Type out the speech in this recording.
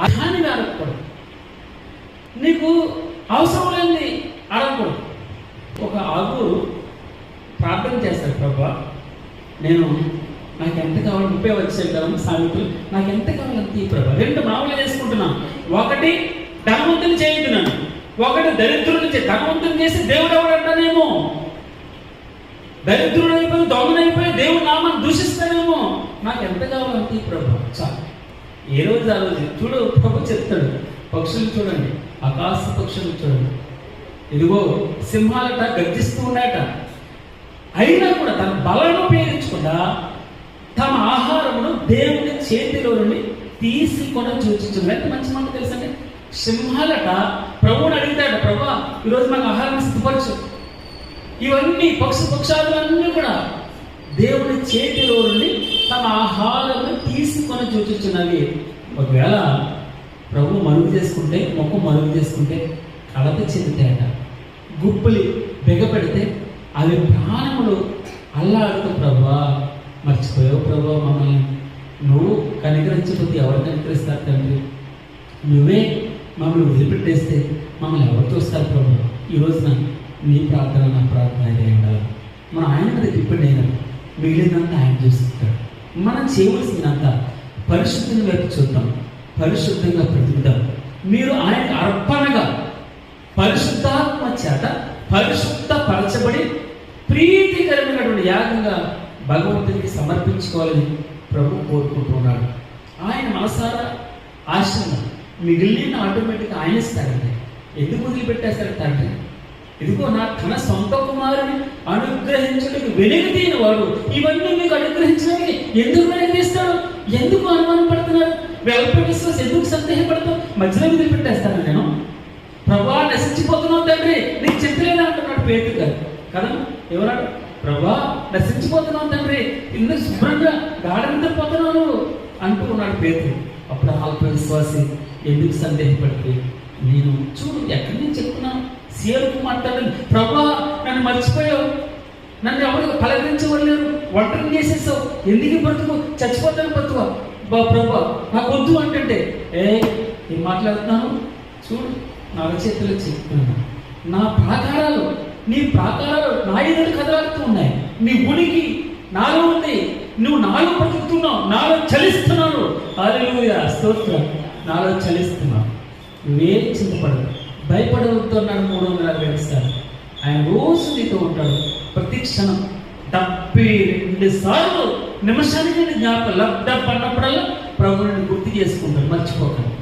అహాన్ని అడగకూడదు. నీకు అవసరం లేని అడగకూడదు. ఒక ఆగు ప్రార్థన చేస్తాడు ప్రభా నేను నాకు ఎంత కావాలి ముప్పై వచ్చేది కదా సామెతలు నాకు ఎంత కావాలి అంత ఈ ప్రభా. రెండు మామూలు చేసుకుంటున్నాను ఒకటి ధనవంతుని చేయించున్నాను ఒకటి దరిద్రుని చే ధనవంతుని చేసి దేవుడు ఎవడంటానేమో దరిద్రుడైపోయి దొంగనైపోయి దేవుడు నామాన్ని దూషిస్తానేమో నాకు ఎంత కావాలంటే ఈ ప్రభా చాలు. ఏ రోజు ఆ రోజు? చూడు ప్రభు చెప్తాడు. పక్షులు చూడండి ఆకాశ పక్షులు చూడండి. ఇదిగో సింహాలట గర్జిస్తూ ఉన్నాయట. అయినా కూడా తన బలను ఉపయోగించకుండా తమ ఆహారమును దేవుని చేతిలో నుండి తీసుకోవడం చూచుతుంది ఎంత మంచి మాట తెలుసండి? సింహాలట ప్రభువుని అడిగితాడు ప్రభా ఈరోజు మాకు ఆహారం సిద్ధపరచు. ఇవన్నీ పక్షు పక్షాదులన్నీ కూడా దేవుని చేతిలో నుండి తీసుకొని ఒకవేళ ప్రభు మరుగు చేసుకుంటే మొక్క మరుగు చేసుకుంటే కలత చెందుతాయట. గుప్పులి బిగపెడితే అవి ప్రాణములు అల్లాడుతూ ప్రభా మర్చిపోయావు ప్రభా మమ్మల్ని. నువ్వు కనికరించకపోతే ఎవరు కనికరిస్తారు తండ్రి? నువ్వే మమ్మల్ని వదిలిపెట్టేస్తే మమ్మల్ని ఎవరు చూస్తారు ప్రభు? ఈ రోజున నీ ప్రార్థన నా ప్రార్థన అయితే ఉండాలి. మన ఆయన మీద డిపెండ్ అయినా మిగిలినంత ఆయన చూసుకుంటాడు. మనం చేయవలసిందంతా పరిశుద్ధిని వైపు చూద్దాం. పరిశుద్ధంగా బ్రతుకుదాం మీరు ఆయన అర్పణగా పరిశుద్ధాత్మ చేత పరిశుద్ధపరచబడి ప్రీతికరమైనటువంటి యాగంగా భగవంతునికి సమర్పించుకోవాలని ప్రభు కోరుకుంటున్నాడు. ఆయన మనసారా ఆశ్రమం మిగిలిన ఆటోమేటిక్గా ఆయన ఇస్తారండి ఎందుకు వదిలిపెట్టేస్తాడు తండ్రి? ఇదిగో నా తన సొంత కుమారుని అనుగ్రహించడానికి వెనుక వాడు. ఇవన్నీ మీకు అనుగ్రహించడానికి ఎందుకు వెనుకతీస్తాడు ఎందుకు అనుమానం పడుతున్నారు వెల్ప విశ్వాసం ఎందుకు సందేహపడతావు మధ్యలో మీద పెట్టేస్తాను నేను. ప్రభా నశించిపోతున్నావు తండ్రి. నీకు చెప్పలేదా అంటున్నాడు పేరు గారు. కదా? ఎవరాడు? ప్రభా నశించిపోతున్నావు తండ్రి. ఇంత శుభ్రంగా గాఢ నిద్రపోతున్నావు అంటూ ఉన్నాడు పేరు అప్పుడు ఆత్మవిశ్వాసి ఎందుకు సందేహపడితే నేను చూడు ఎక్కడి నుంచి చెప్తున్నాను? సీఎల్కు మాట్లాడాలి ప్రభా నన్ను మర్చిపోయావు. నన్ను ఎవరు పలకరించవలేరు ఒంటరి చేసేస్తావు ఎందుకు బ్రతుకు? చచ్చిపోతాను బ్రతుకు. బా ప్రభా నాకు వద్దు అంటే ఏ నేను మాట్లాడుతున్నాను చూడు నా చేతిలో చెప్తున్నాను నా ప్రాకారాలు నీ ప్రాకారాలు నా ఎదురు కదలాడుతూ ఉన్నాయి. నీ ఉనికి నాలో ఉంది. నువ్వు నాలో బ్రతుకుతున్నావు. నాలో చలిస్తున్నాను హల్లెలూయా స్తోత్రం. నాలో చలిస్తున్నావు. నువ్వే చింతపడదు భయపడవద్దు అన్నాడు మూడు వందల అరవై ఆయన రోజు నీతో ఉంటాడు. క్షణం డెబ్బై రెండు సార్లు నిమిషానికి జ్ఞాపకం లబ్ డబ్ అన్నప్పుడల్లా ప్రభువుని గుర్తు చేసుకుంటారు మర్చిపోకండి.